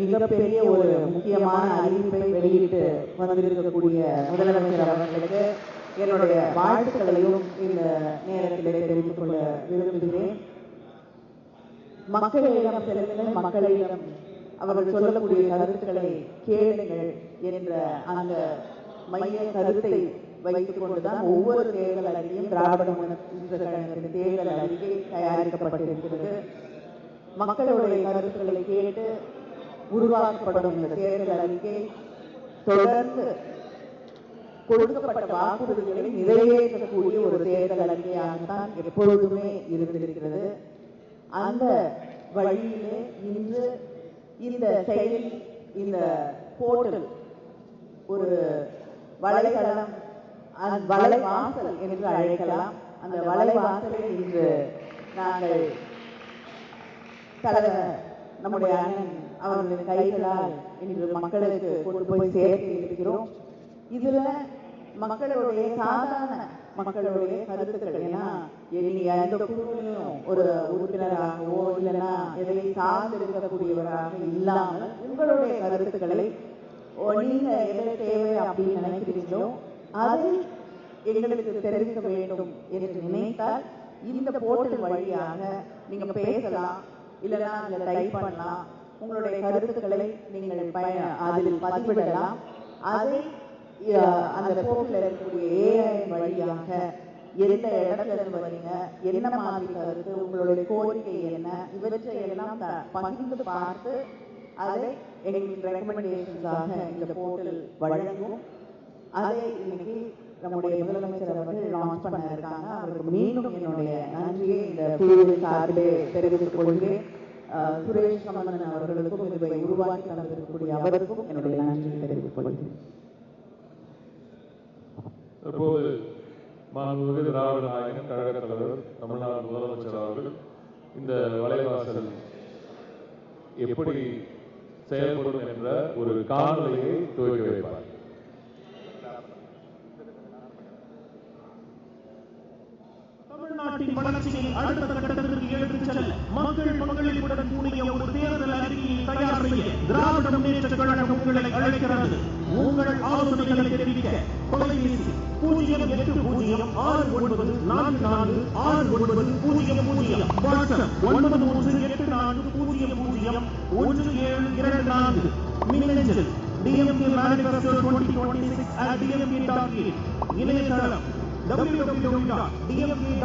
மிகப்பெரிய ஒரு முக்கியமான அறிவிப்பை வெளியிட்டு வந்திருக்கக்கூடிய முதலமைச்சர் அவர்களுக்கு என்னுடைய வாழ்த்துக்களையும் இந்த நேரத்திலே தெரிவித்துக் கொள்ள விரும்புகிறேன். மக்களிடம் செல்லுங்கள் மக்களிடம் அவர்கள் சொல்லக்கூடிய கருத்துக்களை கேளுங்கள் என்ற அந்த மைய கருத்தை வைத்துக் கொண்டுதான் ஒவ்வொரு தேர்தல் அறிக்கையும் திராவிட முன்னேற்ற கழகத்தின் தேர்தல் அறிக்கை தயாரிக்கப்பட்டிருக்கிறது. மக்களுடைய கருத்துக்களை கேட்டு உருவாக்கப்படும் இந்த தேர்தல் அறிக்கை தொடர்ந்து கொடுக்கப்பட்ட வாக்குறுதிகளை நிறைவேற்றக்கூடிய ஒரு தேர்தல் அறிக்கையாகத்தான் எப்பொழுதுமே இருந்திருக்கிறது. அந்த வழியிலே இன்று இந்த செயல் இந்த போர்ட்டல் ஒரு வலைதளம் அந்த வலைவாசல் என்று அழைக்கலாம். அந்த வலைவாசலை இன்று நாங்கள் தலைவர் நம்முடைய அண்ணன் அவர்களின் கைகளால் இன்று மக்களுக்கு கொண்டு போய் சேர்த்து இருக்கிறோம் இதுல மக்களுடைய சாதாரண மக்களுடைய கருத்துக்கள். ஏன்னா இனி எந்த குழுவிலும் ஒரு உறுப்பினராகவோ இல்லைன்னா எதை சார்ந்திருக்கக்கூடியவராக இல்லாமல் உங்களுடைய கருத்துக்களை நீங்க எதை தேவை அப்படின்னு நினைக்கிறீங்களோ அதை எங்களுக்கு தெரிவிக்க வேண்டும் என்று நினைத்தால் இந்த போர்ட்டல் வழியாக நீங்க பேசலாம் இல்லைன்னா அதில் டைப் பண்ணலாம் உங்களுடைய கருத்துக்களை நீங்கள் பயன அதில் பதிவிடலாம். அதை அந்த போக்கில் இருக்கக்கூடிய ஏஐ வழியாக எந்த இடத்துல இருந்து வரீங்க என்ன மாதிரி கருத்து உங்களுடைய கோரிக்கை என்ன இவற்றை எல்லாம் பகிர்ந்து பார்த்து அதை எங்களின் ரெக்கமெண்டேஷன்ஸாக இந்த போர்ட்டல் வழங்கும். அதை இன்னைக்கு நம்முடைய முதலமைச்சர் அவர்கள் லான்ச் பண்ண இருக்காங்க. அவருக்கு மீண்டும் என்னுடைய நன்றியை இந்த குழுவின் சார்பிலே தெரிவித்துக் கொள்கிறேன். சுரேஷ் கமலன் அவர்களுக்கும் இதை உருவாக்கி தந்திருக்கக்கூடிய அவருக்கும் என்னுடைய நன்றியை தெரிவித்துக் கொள்கிறேன் இப்போது மாண்புமிகு திராவிட நாயகன் கழக தலைவர் தமிழ்நாடு முதலமைச்சர் அவர்கள் இந்த வலைவாசல் எப்படி செயல்படும் என்ற ஒரு காணொலியை துவக்கி வைப்பார். தமிழ்நாட்டின் வளர்ச்சியை அடுத்த கட்டத்திற்கு எடுத்துச் செல்ல மக்கள் பங்களிப்புடன் கூடிய ஒரு தேர்தல் அறிக்கையை தயார் செய்ய திராவிட முன்னேற்ற கழகம் உங்களை அழைக்கிறது. உங்கள் ஆலோசனைகளை தெரிவிக்க தொலைபேசி பூஜ்ஜியம் எட்டு பூஜ்ஜியம் ஆறு ஒன்பது நான்கு நான்கு ஆறு ஒன்பது பூஜ்ஜியம் பூஜ்ஜியம். வாட்ஸ்அப் ஒன்பது மூன்று எட்டு நான்கு பூஜ்ஜியம் பூஜ்ஜியம். ஒன்று ஏழு இரண்டு நான்கு. மின்னஞ்சல் DMK manifesto twenty twenty six at DMK dot in இணையதளம் www.dmk.a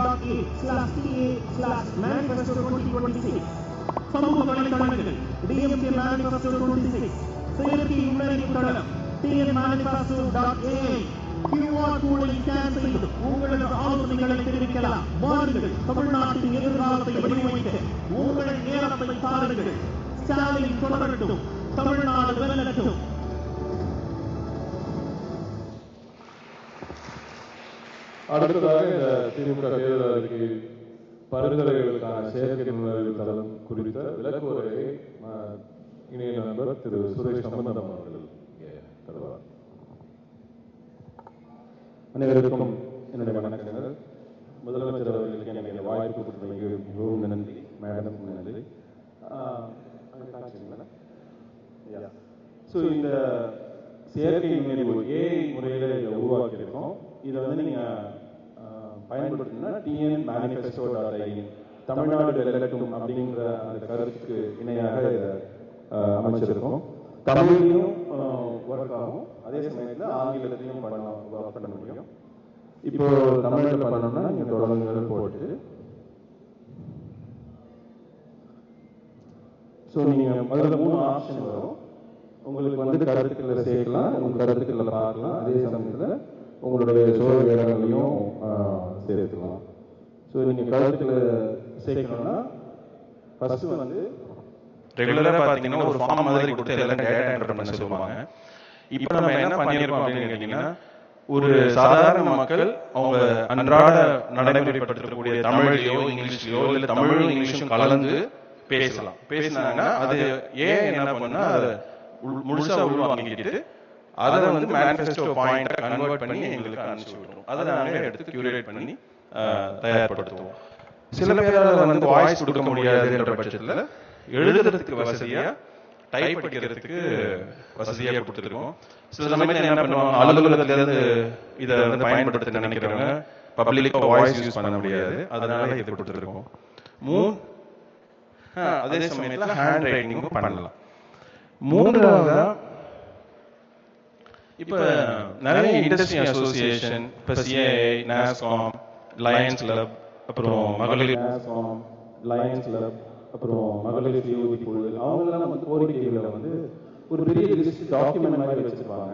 slash TA slash manifesto 2026 சமூக வலைத்தளங்கள் DMK manifesto 26 செயற்கை நுண்ணறிவு தளம் TN manifesto.ai QR கோடை ஸ்கேன் செய்து உங்களது ஆலோசனைகளை தெரிவிக்கலாம் வாருங்கள் தமிழ்நாட்டின் எதிர்காலத்தை வடிவமைக்க உங்கள் நேரத்தை தாருங்கள் ஸ்டாலின் தொடரட்டும் தமிழ்நாடு வெல்லட்டும் அடுத்ததாக இந்த திமுக தேர்தல் அறிக்கை பரிந்துரைகளுக்கான செயற்கை நுண்ணறிவு தளம் குறித்த விளக்குவரையை இணைய நண்பர் திரு சுரேஷ் சம்பந்தம் அவர்கள். தருவார். அனைவருக்கும் என்னுடைய வணக்கங்கள். முதலமைச்சர் அவர்களுக்கு எனக்கு வாய்ப்பு கொடுத்ததுக்கு மிகவும் நன்றி. மேடம் நன்றி. ஸோ இந்த செயற்கை நுண்ணறிவு ஏஐ முறையில் உருவாக்கியிருக்கோம். இதை வந்து நீங்கள் பயன்படுத்தினா TN manifesto dot IN Tamil Nadu வெல்லட்டும் அப்படிங்கிற அந்த கருத்துக்கு இணையாக அமைச்சிருக்கோம். தமிழ்லையும் ஒர்க் ஆகும். அதே சமயத்தில் ஆங்கிலத்திலையும் பண்ண ஒர்க் பண்ண முடியும். இப்போ தமிழ்ல பண்ணோம்னா நீங்க தொடங்குங்கள் போட்டு. ஸோ நீங்க முதல்ல மூணு ஆப்ஷன் வரும். உங்களுக்கு வந்து கருத்துக்களை சேர்க்கலாம் உங்கள் கருத்துக்களை பார்க்கலாம். அதே சமயத்தில் உங்களுடைய சோழ வேடங்களையும் சேர்த்துக்கலாம் ஸோ நீங்க கருத்துக்களை சேர்க்கணும்னா ஃபர்ஸ்ட் வந்து ரெகுலரா பாத்தீங்கன்னா ஒரு ஃபார்ம் மாதிரி கொடுத்து எல்லாம் டேட்டா என்டர் பண்ண சொல்லுவாங்க. இப்போ நம்ம என்ன பண்ணியிருக்கோம் அப்படின்னு கேட்டீங்கன்னா ஒரு சாதாரண மக்கள் அவங்க அன்றாட நடைமுறைப்படுத்தக்கூடிய தமிழ்லயோ இங்கிலீஷ்லயோ இல்ல தமிழும் இங்கிலீஷும் கலந்து பேசலாம். பேசினாங்கன்னா அது ஏன் என்ன பண்ணா அதை உள்- முழுசா உள்வாங்கிக்கிட்டு அதை வந்து மேனிஃபெஸ்டோ பாயிண்டா கன்வெர்ட் பண்ணி எங்களுக்கு அனுப்பிச்சு விட்டுரும் அதை நாங்களே எடுத்து கியூரேட் பண்ணி தயார்படுத்துவோம். சில பேரால வந்து வாய்ஸ் கொடுக்க முடியாதுன்ற பட்சத்துல எழுதுறதுக்கு வசதியா டைப் படிக்கிறதுக்கு வசதியா கொடுத்துருக்கோம். சில சமயத்துல என்ன பண்ணுவாங்க அலுவலகத்துல இருந்து இதை வந்து பயன்படுத்த நினைக்கிறவங்க பப்ளிக்கா வாய்ஸ் யூஸ் பண்ண முடியாது. அதனால இது கொடுத்துருக்கோம். மூணு அதே சமயத்துல ஹேண்ட் ரைட்டிங்கும் பண்ணலாம். மூன்றாவதா இப்ப நிறைய இண்டஸ்ட்ரி அசோசியேஷன் இப்ப சிஐ நாஸ்காம் லயன்ஸ் கிளப் அப்புறம் மகளிர் நேசம், லயன்ஸ் கிளப் அப்புறம் மகளிர் சுயஉதவி குழு அவங்கெல்லாம் வந்து கோரிக்கைகளை வந்து ஒரு பெரிய லிஸ்ட் டாக்குமெண்ட் மாதிரி வச்சிருப்பாங்க.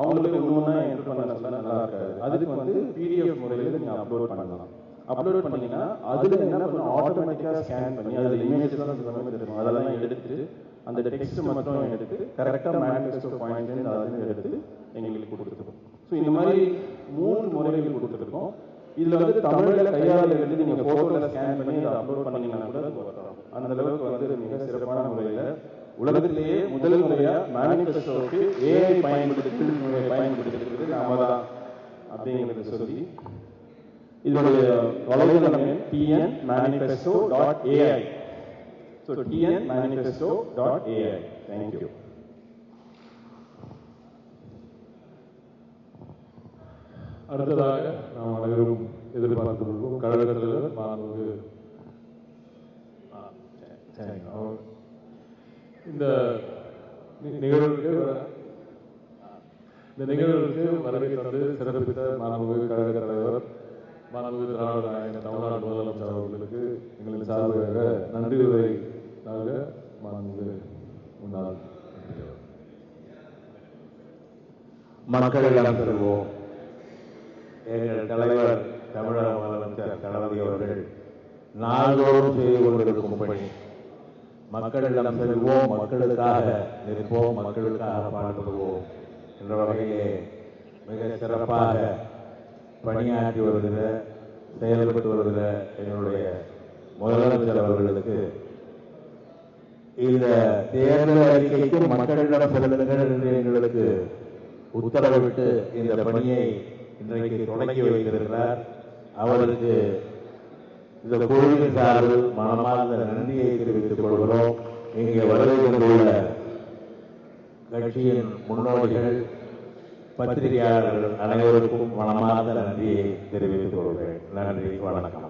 அவங்களுக்கு ஒன்று என்டர் பண்ண சொல்ல நல்லா இருக்காது. அதுக்கு வந்து பிடிஎஃப் முறையில் நீங்கள் அப்லோட் பண்ணலாம். அப்லோட் பண்ணீங்கன்னா அதுல என்ன பண்ணும்? ஆட்டோமேட்டிக்காக ஸ்கேன் பண்ணி அதில் இமேஜஸ் எல்லாம் சில சமயம் இருக்கும். அதெல்லாம் எடுத்து அந்த டெக்ஸ்ட் மட்டும் எடுத்து கரெக்டாக மேனிஃபெஸ்டோ பாயிண்ட் அதெல்லாம் எடுத்து இந்த மாதிரி மூணு முறைகள் கொடுத்துருக்கோம். இதுல வந்து தமிழ்ல கையாள எழுதி நீங்க போட்டோல ஸ்கேன் பண்ணி அதை அப்லோட் பண்ணீங்கன்னா கூட அந்த அளவுக்கு வந்து மிக சிறப்பான முறையில உலகத்திலேயே முதல் முறையா மேனிஃபெஸ்டோக்கு ஏஐ பயன்படுத்தி முறையை பயன்படுத்திருக்கிறது நாம தான் அப்படிங்கிறத சொல்லி இதனுடைய வலைதளம் TN manifesto dot AI so TN manifesto dot AI thank you அடுத்ததாக நாம் அனைவரும் எதிர்பார்த்து கொள்வோம் கழக தலைவர் மாண்புமிகு இந்த நிகழ்வுக்கு இந்த நிகழ்வுக்கு வருகை தந்து சிறப்பித்த மாண்புமிகு கழக தலைவர் மாண்புமிகு திராவிட நாயக தமிழ்நாடு முதலமைச்சர் அவர்களுக்கு எங்களின் சார்பாக நன்றி உரை நாங்கள் மாண்புமிகு முன்னாள் அமைச்சர். மக்களிடம் செல்வோம் எங்கள் தலைவர் தமிழக முதலமைச்சர் தளபதி அவர்கள் நாள்தோறும் செய்து கொண்டிருக்கும் பணி. மக்களிடம் செல்வோம் மக்களுக்காக நிற்போம் மக்களுக்காக பாடுபடுவோம் என்ற வகையிலே மிக சிறப்பாக பணியாற்றி வருகிற செயல்பட்டு வருகிற எங்களுடைய முதலமைச்சர் அவர்களுக்கு இந்த தேர்தல் அறிக்கைக்கு மக்களிடம் செல்லுங்கள் என்று எங்களுக்கு உத்தரவிட்டு இந்த பணியை இன்றைக்கு தொடங்கி வைத்திருக்கிறார். அவருக்கு இந்த குழுவின் சார்பில் மனமார்ந்த நன்றியை தெரிவித்துக் கொள்கிறோம். இங்கே வருகை தந்துள்ள கட்சியின் முன்னோடிகள் பத்திரிகையாளர்கள் அனைவருக்கும் மனமார்ந்த நன்றியை தெரிவித்துக் கொள்கிறேன். நன்றி வணக்கம்.